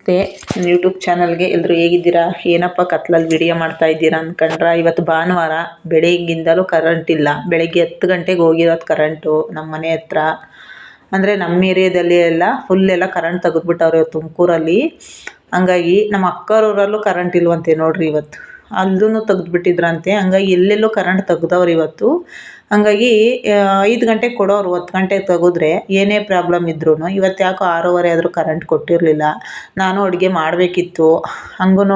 ನಮಸ್ತೆ. ನನ್ನ ಯೂಟ್ಯೂಬ್ ಚಾನಲ್ಗೆ ಎಲ್ಲರೂ ಹೇಗಿದ್ದೀರಾ? ಏನಪ್ಪ ಕತ್ಲಲ್ಲಿ ವಿಡಿಯೋ ಮಾಡ್ತಾ ಇದ್ದೀರಾ ಅಂದ್ಕೊಂಡ್ರೆ ಇವತ್ತು ಭಾನುವಾರ ಬೆಳಗ್ಗಿಂದಲೂ ಕರೆಂಟ್ ಇಲ್ಲ. ಬೆಳಗ್ಗೆ ಹತ್ತು ಗಂಟೆಗೆ ಹೋಗಿರೋದು ಕರೆಂಟು ನಮ್ಮ ಮನೆ ಹತ್ರ. ಅಂದರೆ ನಮ್ಮ ಏರಿಯಾದಲ್ಲಿ ಎಲ್ಲ ಫುಲ್ ಎಲ್ಲ ಕರೆಂಟ್ ತೆಗೆದ್ಬಿಟ್ಟವ್ರೆ ತುಮಕೂರಲ್ಲಿ. ಹಂಗಾಗಿ ನಮ್ಮ ಅಕ್ಕರೂರಲ್ಲೂ ಕರೆಂಟ್ ಇಲ್ವಂತೆ ನೋಡ್ರಿ ಇವತ್ತು. ಅಲ್ಲೂ ತೆಗೆದ್ಬಿಟ್ಟಿದ್ರಂತೆ. ಹಂಗಾಗಿ ಎಲ್ಲೆಲ್ಲೋ ಕರೆಂಟ್ ತೆಗ್ದವ್ರು ಇವತ್ತು. ಹಂಗಾಗಿ ಐದು ಗಂಟೆಗೆ ಕೊಡೋರು, ಹತ್ತು ಗಂಟೆಗೆ ತೆಗೆದ್ರೆ ಏನೇ ಪ್ರಾಬ್ಲಮ್ ಇದ್ರೂ ಇವತ್ತು ಯಾಕೋ ಆರೂವರೆ ಆದರೂ ಕರೆಂಟ್ ಕೊಟ್ಟಿರಲಿಲ್ಲ, ನಾನು ಅಡುಗೆ ಮಾಡಬೇಕಿತ್ತು ಹಂಗೂ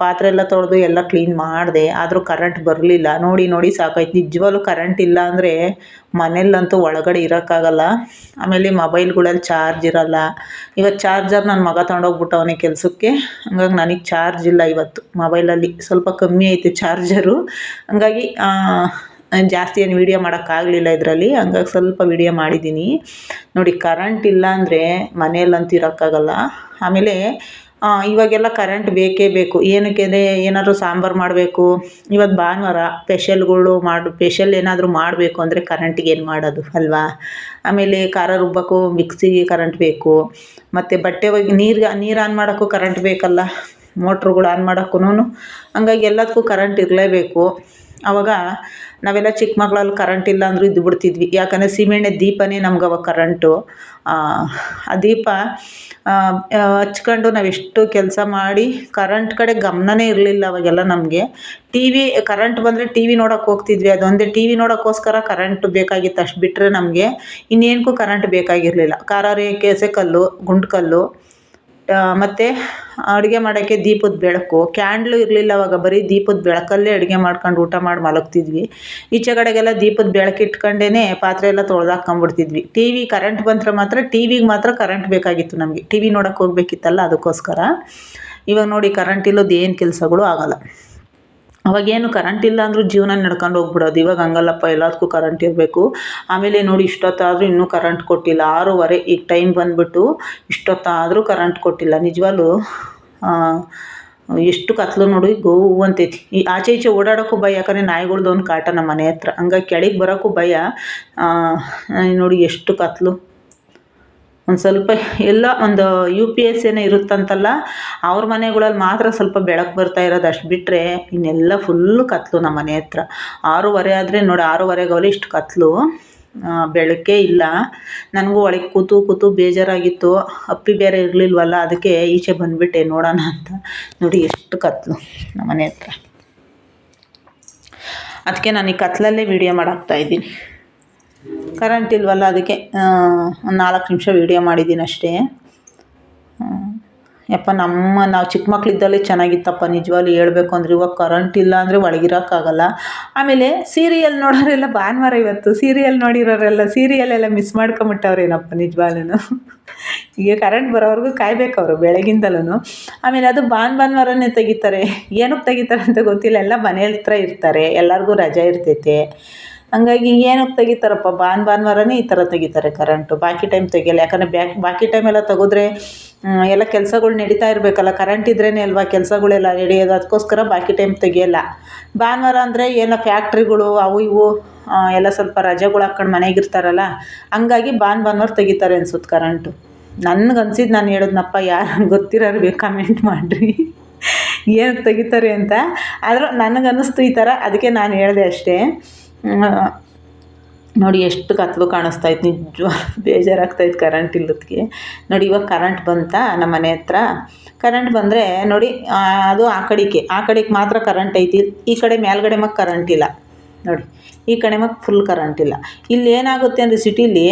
ಪಾತ್ರೆ ಎಲ್ಲ ತೊಳೆದು ಎಲ್ಲ ಕ್ಲೀನ್ ಮಾಡಿದೆ, ಆದರೂ ಕರೆಂಟ್ ಬರಲಿಲ್ಲ, ನೋಡಿ ನೋಡಿ ಸಾಕಾಯ್ತು. ನಿಜವಾಗ್ಲೂ ಕರೆಂಟ್ ಇಲ್ಲ ಅಂದರೆ ಮನೆಯಲ್ಲಂತೂ ಒಳಗಡೆ ಇರೋಕ್ಕಾಗಲ್ಲ, ಆಮೇಲೆ ಮೊಬೈಲ್ಗಳಲ್ಲಿ ಚಾರ್ಜ್ ಇರೋಲ್ಲ. ಇವತ್ತು ಚಾರ್ಜರ್ ನನ್ನ ಮಗ ತೊಗೊಂಡೋಗ್ಬಿಟ್ಟವನೆ ಕೆಲಸಕ್ಕೆ, ಹಂಗಾಗಿ ನನಗೆ ಚಾರ್ಜ್ ಇಲ್ಲ ಇವತ್ತು ಮೊಬೈಲಲ್ಲಿ ಸ್ವಲ್ಪ ಕಮ್ಮಿ ಐತೆ ಚಾರ್ಜರು ಹಂಗಾಗಿ ಜಾಸ್ತಿ ಏನು ವೀಡಿಯೋ ಮಾಡೋಕ್ಕಾಗಲಿಲ್ಲ ಇದರಲ್ಲಿ. ಹಂಗಾಗಿ ಸ್ವಲ್ಪ ವೀಡಿಯೋ ಮಾಡಿದ್ದೀನಿ ನೋಡಿ ಕರೆಂಟ್ ಇಲ್ಲ ಅಂದರೆ ಮನೆಯಲ್ಲಂತೂ ಇರೋಕ್ಕಾಗಲ್ಲ. ಆಮೇಲೆ ಇವಾಗೆಲ್ಲ ಕರೆಂಟ್ ಬೇಕೇ ಬೇಕು. ಏನಕ್ಕೆ ಅಂದರೆ ಏನಾದರೂ ಸಾಂಬಾರು ಮಾಡಬೇಕು. ಇವತ್ತು ಭಾನುವಾರ ಸ್ಪೆಷಲ್ಗಳು ಮಾಡಿ ಸ್ಪೆಷಲ್ ಏನಾದರೂ ಮಾಡಬೇಕು ಅಂದರೆ ಕರೆಂಟಿಗೆ ಏನು ಮಾಡೋದು, ಅಲ್ವಾ? ಆಮೇಲೆ ಖಾರ ರುಬ್ಬಕ್ಕೂ ಮಿಕ್ಸಿಗೆ ಕರೆಂಟ್ ಬೇಕು. ಮತ್ತು ಬಟ್ಟೆ ಒಗಿ, ನೀರು ನೀರು ಆನ್ ಮಾಡೋಕ್ಕೂ ಕರೆಂಟ್ ಬೇಕಲ್ಲ. ಮೋಟ್ರುಗಳು ಆನ್ ಮಾಡೋಕ್ಕೂ ಹಂಗಾಗಿ ಎಲ್ಲದಕ್ಕೂ ಕರೆಂಟ್ ಇರಲೇಬೇಕು. ಆವಾಗ ನಾವೆಲ್ಲ ಚಿಕ್ಕ ಮಕ್ಳಲ್ಲಿ ಕರೆಂಟ್ ಇಲ್ಲ ಅಂದರೂ ಇದ್ದು ಬಿಡ್ತಿದ್ವಿ. ಯಾಕಂದರೆ ಸೀಮೆಎಣ್ಣೆ ದೀಪನೇ ನಮ್ಗೆ ಅವಾಗ ಕರೆಂಟು ಆ ದೀಪ ಹಚ್ಕೊಂಡು ನಾವೆಷ್ಟು ಕೆಲಸ ಮಾಡಿ ಕರೆಂಟ್ ಕಡೆ ಗಮನನೇ ಇರಲಿಲ್ಲ ಅವಾಗೆಲ್ಲ ನಮಗೆ. ಟಿ ವಿ ಕರೆಂಟ್ ಬಂದರೆ ಟಿ ವಿ ನೋಡೋಕೆ ಹೋಗ್ತಿದ್ವಿ. ಅದೊಂದೇ ಟಿ ವಿ ನೋಡೋಕ್ಕೋಸ್ಕರ ಕರೆಂಟ್ ಬೇಕಾಗಿತ್ತು ಅಷ್ಟು ಬಿಟ್ಟರೆ ನಮಗೆ ಇನ್ನೇನಕ್ಕೂ ಕರೆಂಟ್ ಬೇಕಾಗಿರಲಿಲ್ಲ. ಕಾರಾರೆ ಕೆಸೆ ಕಲ್ಲು ಗುಂಡು ಕಲ್ಲು ಮತ್ತು ಅಡುಗೆ ಮಾಡೋಕ್ಕೆ ದೀಪದ ಬೆಳಕು. ಕ್ಯಾಂಡ್ಲು ಇರಲಿಲ್ಲ ಅವಾಗ ಬರೀ ದೀಪದ ಬೆಳಕಲ್ಲೇ ಅಡುಗೆ ಮಾಡ್ಕೊಂಡು ಊಟ ಮಾಡಿ ಮಲಗ್ತಿದ್ವಿ. ಈಚೆ ಕಡೆಗೆಲ್ಲ ದೀಪದ ಬೆಳಕು ಇಟ್ಕೊಂಡೇ ಪಾತ್ರೆ ಎಲ್ಲ ತೊಳ್ದಾಕೊಂಬಿಡ್ತಿದ್ವಿ ಟಿ ವಿ ಕರೆಂಟ್ ಬಂದರೆ ಮಾತ್ರ ಟಿ ವಿಗೆ ಮಾತ್ರ ಕರೆಂಟ್ ಬೇಕಾಗಿತ್ತು ನಮಗೆ. ಟಿ ವಿ ನೋಡೋಕೆ ಹೋಗ್ಬೇಕಿತ್ತಲ್ಲ ಅದಕ್ಕೋಸ್ಕರ. ಇವಾಗ ನೋಡಿ ಕರೆಂಟ್ ಇಲ್ಲದ ಏನು ಕೆಲಸಗಳು ಆಗೋಲ್ಲ. ಅವಾಗೇನು ಕರೆಂಟ್ ಇಲ್ಲ ಅಂದರೂ ಜೀವನ ನಡ್ಕೊಂಡು ಹೋಗ್ಬಿಡೋದು. ಇವಾಗ ಹಂಗಲ್ಲಪ್ಪ, ಎಲ್ಲದಕ್ಕೂ ಕರೆಂಟ್ ಇರಬೇಕು. ಆಮೇಲೆ ನೋಡಿ ಇಷ್ಟೊತ್ತಾದರೂ ಇನ್ನೂ ಕರೆಂಟ್ ಕೊಟ್ಟಿಲ್ಲ. ಆರೂವರೆ, ಈಗ ಟೈಮ್ ಬಂದುಬಿಟ್ಟು ಇಷ್ಟೊತ್ತಾದರೂ ಕರೆಂಟ್ ಕೊಟ್ಟಿಲ್ಲ. ನಿಜವಾಗ್ಲೂ ಎಷ್ಟು ಕತ್ಲು ನೋಡಿ ಗೋವು ಅಂತೈತಿ. ಈ ಆಚೆ ಈಚೆ ಓಡಾಡೋಕ್ಕೂ ಭಯ, ಯಾಕಂದರೆ ನಾಯಿಗಳ್ದೊಂದು ಕಾಟ ನಮ್ಮ ಮನೆ ಹತ್ರ. ಹಂಗಾಗಿ ಕೆಳಗೆ ಬರೋಕ್ಕೂ ಭಯ. ನೋಡಿ ಎಷ್ಟು ಕತ್ಲು. ಒಂದು ಸ್ವಲ್ಪ ಎಲ್ಲ ಒಂದು ಯು ಪಿ ಎಸ್ ಏನೋ ಇರುತ್ತಂತಲ್ಲ, ಅವ್ರ ಮನೆಗಳಲ್ಲಿ ಮಾತ್ರ ಸ್ವಲ್ಪ ಬೆಳಕು ಬರ್ತಾ ಇರೋದು ಅಷ್ಟು ಬಿಟ್ಟರೆ ಇನ್ನೆಲ್ಲ ಫುಲ್ಲು ಕತ್ತಲು ನಮ್ಮ ಮನೆ ಹತ್ರ. ಆರೂವರೆ ಆದರೆ ನೋಡಿ, ಆರೂವರೆಗೆ ಇಷ್ಟು ಕತ್ತಲು ಬೆಳಕೇ ಇಲ್ಲ. ನನಗೂ ಒಳಗೆ ಕೂತು ಕೂತು ಬೇಜಾರಾಗಿತ್ತು. ಅಪ್ಪಿ ಬೇರೆ ಇರಲಿಲ್ವಲ್ಲ, ಅದಕ್ಕೆ ಈಚೆ ಬಂದುಬಿಟ್ಟೆ, ನೋಡೋಣ ಅಂತ. ನೋಡಿ, ಎಷ್ಟು ಕತ್ತಲು ನಮ್ಮ ಮನೆ ಹತ್ರ. ಅದಕ್ಕೆ ನಾನು ಈ ಕತ್ತಲಲ್ಲೇ ಮಾಡಾಕ್ತಾ ಮಾಡಾಕ್ತಾಯಿದ್ದೀನಿ ಕರೆಂಟ್ ಇಲ್ವಲ್ಲ ಅದಕ್ಕೆ ಒಂದು ನಾಲ್ಕು ನಿಮಿಷ ವೀಡಿಯೋ ಮಾಡಿದ್ದೀನಿ ಅಷ್ಟೇ. ಯಪ್ಪ ನಮ್ಮ, ನಾವು ಚಿಕ್ಕ ಮಕ್ಕಳಿದ್ದಲ್ಲೇ ಚೆನ್ನಾಗಿತ್ತಪ್ಪ, ನಿಜವಾಗ್ಲೂ ಹೇಳಬೇಕು ಅಂದರೆ ಇವಾಗ ಕರೆಂಟ್ ಇಲ್ಲ ಅಂದರೆ ಒಳಗಿರೋಕ್ಕಾಗಲ್ಲ. ಆಮೇಲೆ ಸೀರಿಯಲ್ ನೋಡೋರೆಲ್ಲ ಭಾನುವಾರ ಇವತ್ತು ಸೀರಿಯಲ್ ನೋಡಿರೋರೆಲ್ಲ ಸೀರಿಯಲ್ ಎಲ್ಲ ಮಿಸ್ ಮಾಡ್ಕೊಂಬಿಟ್ಟವ್ರೇನಪ್ಪ ನಿಜವಾಗ್ಲೂ ಈಗ ಕರೆಂಟ್ ಬರೋವರೆಗೂ ಕಾಯ್ಬೇಕು ಅವರು ಬೆಳಗಿಂದಲೂ ಆಮೇಲೆ ಅದು ಭಾನ್ ಭಾನುವಾರನೇ ತೆಗಿತಾರೆ. ಏನಕ್ಕೆ ತೆಗಿತಾರೆ ಅಂತ ಗೊತ್ತಿಲ್ಲ, ಎಲ್ಲ ಮನೆ ಹತ್ರ ಇರ್ತಾರೆ, ಎಲ್ಲರಿಗೂ ರಜೆ ಇರ್ತೈತೆ. ಹಂಗಾಗಿ ಏನಕ್ಕೆ ತೆಗಿತಾರಪ್ಪ. ಭಾನ್ ಭಾನುವಾರನೇ ಈ ಥರ ತೆಗಿತಾರೆ ಕರೆಂಟು ಬಾಕಿ ಟೈಮ್ ತೆಗಿಯಲ್ಲ. ಯಾಕಂದರೆ ಬ್ಯಾಕ್ ಬಾಕಿ ಟೈಮೆಲ್ಲ ತೆಗೆದ್ರೆ ಎಲ್ಲ ಕೆಲ್ಸಗಳು ನಡೀತಾ ಇರಬೇಕಲ್ಲ. ಕರೆಂಟ್ ಇದ್ರೇ ಅಲ್ವಾ ಕೆಲಸಗಳೆಲ್ಲ ನಡೆಯೋದು. ಅದಕ್ಕೋಸ್ಕರ ಬಾಕಿ ಟೈಮ್ ತೆಗಿಯಲ್ಲ. ಭಾನುವಾರ ಅಂದರೆ ಏನೋ ಫ್ಯಾಕ್ಟ್ರಿಗಳು ಅವು ಇವು ಎಲ್ಲ ಸ್ವಲ್ಪ ರಜೆಗಳು ಹಾಕ್ಕೊಂಡು ಮನೆಗಿರ್ತಾರಲ್ಲ ಹಂಗಾಗಿ ಭಾನ್ ಭಾನುವಾರ ತೆಗಿತಾರೆ ಅನ್ಸುತ್ತೆ ಕರೆಂಟು ನನಗೆ ಅನ್ಸಿದ್ದು ನಾನು ಹೇಳಿದ್ನಪ್ಪ, ಯಾರು ಗೊತ್ತಿರೋರು ಕಮೆಂಟ್ ಮಾಡಿರಿ. ಏನಕ್ಕೆ ತೆಗಿತಾರೆ ಅಂತ. ಆದರೂ ನನಗನ್ನಿಸ್ತು ಈ ಥರ. ಅದಕ್ಕೆ ನಾನು ಹೇಳಿದೆ ಅಷ್ಟೇ. ನೋಡಿ, ಎಷ್ಟು ಕತ್ತಲು ನಿಜವಾಗ ನಿಜವಾಗ್ಲೂ ಬೇಜಾರಾಗ್ತಾಯಿತ್ತು ಕರೆಂಟ್ ಇಲ್ಲದಕ್ಕೆ ನೋಡಿ, ಇವಾಗ ಕರೆಂಟ್ ಬಂತಾ ನಮ್ಮ ಮನೆ ಹತ್ರ? ಕರೆಂಟ್ ಬಂದರೆ ನೋಡಿ ಅದು ಆ ಕಡೆಗೆ. ಆ ಕಡೆಗೆ ಮಾತ್ರ ಕರೆಂಟ್ ಐತಿ. ಈ ಕಡೆ ಮೇಲ್ಗಡೆ ಮಗ ಕರೆಂಟ್ ಇಲ್ಲ. ನೋಡಿ, ಈ ಕಡೆ ಮಗ ಫುಲ್ ಕರೆಂಟ್ ಇಲ್ಲ. ಇಲ್ಲಿ ಏನಾಗುತ್ತೆ ಅಂದರೆ ಸಿಟಿಲಿ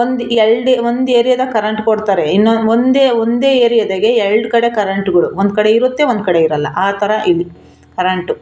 ಒಂದು ಎರಡು ಒಂದು ಏರಿಯಾದಾಗ ಕರೆಂಟ್ ಕೊಡ್ತಾರೆ. ಇನ್ನೊಂದು ಒಂದೇ ಒಂದೇ ಏರಿಯಾದಾಗೆ ಎರಡು ಕಡೆ ಕರೆಂಟ್ಗಳು ಒಂದು ಕಡೆ ಇರುತ್ತೆ, ಒಂದು ಕಡೆ ಇರೋಲ್ಲ. ಆ ಥರ ಇಲ್ಲಿ ಕರೆಂಟು